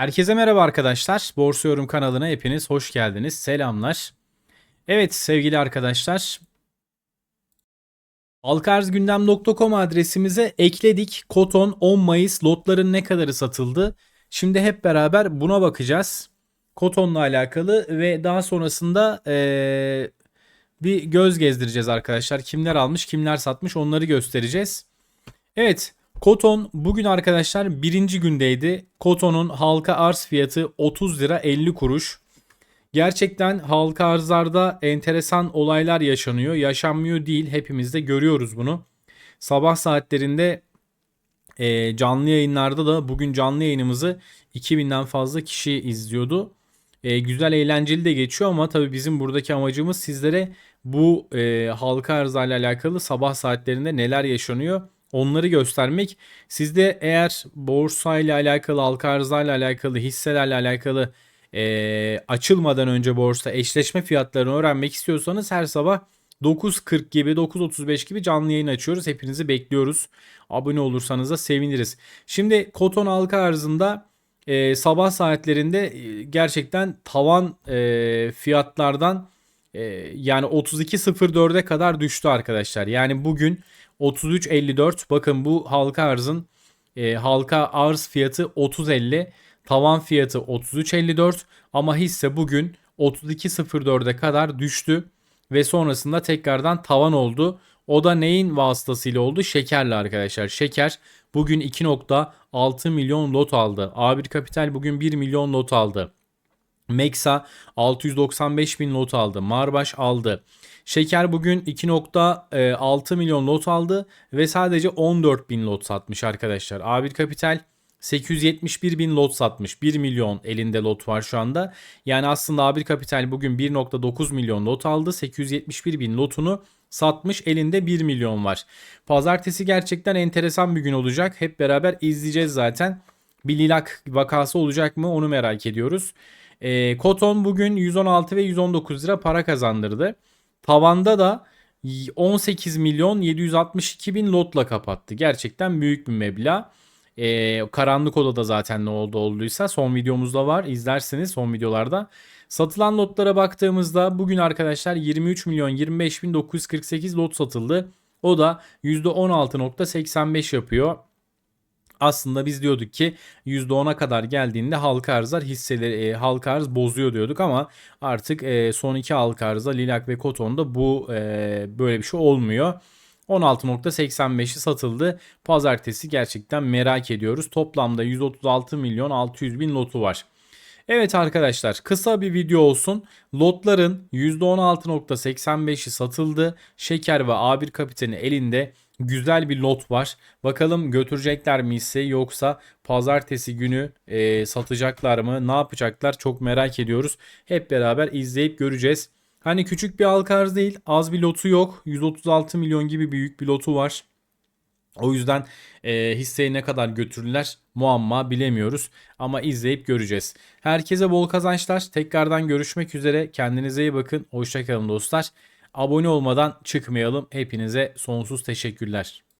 Herkese merhaba arkadaşlar. Borsa Yorum kanalına hepiniz hoş geldiniz. Selamlar. Evet sevgili arkadaşlar. Halkarzgündem.com adresimize ekledik. Koton 10 Mayıs lotların ne kadarı satıldı? Şimdi hep beraber buna bakacağız. Koton'la alakalı ve daha sonrasında eee, bir göz gezdireceğiz arkadaşlar. Kimler almış kimler satmış onları göstereceğiz. Evet Koton bugün arkadaşlar birinci gündeydi. Koton'un halka arz fiyatı 30 lira 50 kuruş. Gerçekten halka arzlarda enteresan olaylar yaşanıyor. Yaşanmıyor değil hepimiz de görüyoruz bunu. Sabah saatlerinde e, canlı yayınlarda da bugün canlı yayınımızı 2000'den fazla kişi izliyordu. E, güzel eğlenceli de geçiyor ama tabii bizim buradaki amacımız sizlere bu e, halka arzlarla alakalı sabah saatlerinde neler yaşanıyor onları göstermek. Siz de eğer borsayla alakalı, halka arzlarla alakalı, hisselerle alakalı e, açılmadan önce borsa eşleşme fiyatlarını öğrenmek istiyorsanız her sabah 9.40 gibi 9.35 gibi canlı yayın açıyoruz. Hepinizi bekliyoruz. Abone olursanız da seviniriz. Şimdi Koton halka arzında e, sabah saatlerinde e, gerçekten tavan e, fiyatlardan e, yani 32.04'e kadar düştü arkadaşlar. Yani bugün 33.54 bakın bu halka arzın e, halka arz fiyatı 30.50 tavan fiyatı 33.54 ama hisse bugün 32.04'e kadar düştü ve sonrasında tekrardan tavan oldu. O da neyin vasıtasıyla oldu? Şekerle arkadaşlar. Şeker bugün 2.6 milyon lot aldı. A1 Kapital bugün 1 milyon lot aldı. Meksa 695 bin lot aldı. Marbaş aldı. Şeker bugün 2.6 milyon lot aldı ve sadece 14 bin lot satmış arkadaşlar. A1 Kapital 871 bin lot satmış. 1 milyon elinde lot var şu anda. Yani aslında A1 Kapital bugün 1.9 milyon lot aldı. 871 bin lotunu satmış. Elinde 1 milyon var. Pazartesi gerçekten enteresan bir gün olacak. Hep beraber izleyeceğiz zaten. Bir lilak vakası olacak mı onu merak ediyoruz. E, Koton bugün 116 ve 119 lira para kazandırdı. Tavanda da 18 milyon 762 bin lotla kapattı. Gerçekten büyük bir meblağ. Ee, karanlık odada zaten ne oldu olduysa son videomuzda var. İzlersiniz son videolarda. Satılan lotlara baktığımızda bugün arkadaşlar 23 milyon 25 bin 948 lot satıldı. O da %16.85 yapıyor aslında biz diyorduk ki %10'a kadar geldiğinde halka arzlar hisseleri e, halka arz bozuyor diyorduk ama artık e, son iki halka arzda Lilak ve Koton'da bu e, böyle bir şey olmuyor. 16.85'i satıldı. Pazartesi gerçekten merak ediyoruz. Toplamda 136 milyon 600 bin lotu var. Evet arkadaşlar kısa bir video olsun. Lotların %16.85'i satıldı. Şeker ve A1 kapiteni elinde güzel bir lot var. Bakalım götürecekler mi ise yoksa pazartesi günü e, satacaklar mı? Ne yapacaklar? Çok merak ediyoruz. Hep beraber izleyip göreceğiz. Hani küçük bir halka arz değil. Az bir lotu yok. 136 milyon gibi büyük bir lotu var. O yüzden e, hisseyi ne kadar götürürler muamma bilemiyoruz ama izleyip göreceğiz. Herkese bol kazançlar. Tekrardan görüşmek üzere. Kendinize iyi bakın. Hoşçakalın dostlar. Abone olmadan çıkmayalım. Hepinize sonsuz teşekkürler.